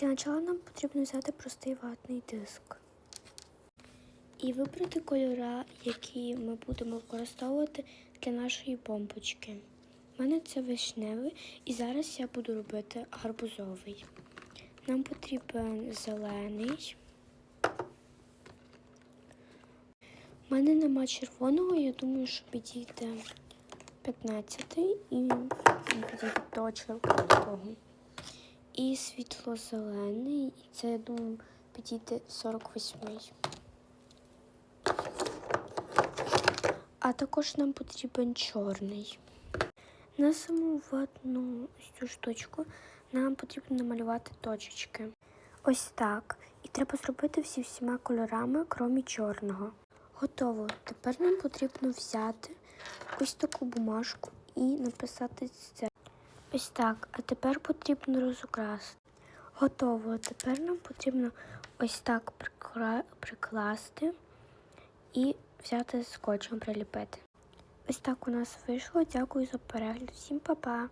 Для початку нам потрібно взяти простий ватний диск і вибрати кольори, які ми будемо використовувати для нашої бомбочки. У мене це вишневий, і зараз я буду робити гарбузовий. Нам потрібен зелений. У мене нема червоного, я думаю, що підійде 15 і підійде до червоного. І світло-зелений, і це, я думаю, підійде 48-й. А також нам потрібен чорний. На саму ватну цю штучку нам потрібно намалювати точечки. Ось так. І треба зробити всі всіма кольорами, крім чорного. Готово. Тепер нам потрібно взяти ось таку бумажку і написати це. Ось так. А тепер потрібно розукрасити. Готово. Тепер нам потрібно ось так прикла- прикласти і взяти скотчем приліпити. Ось так у нас вийшло. Дякую за перегляд. Всім па-па!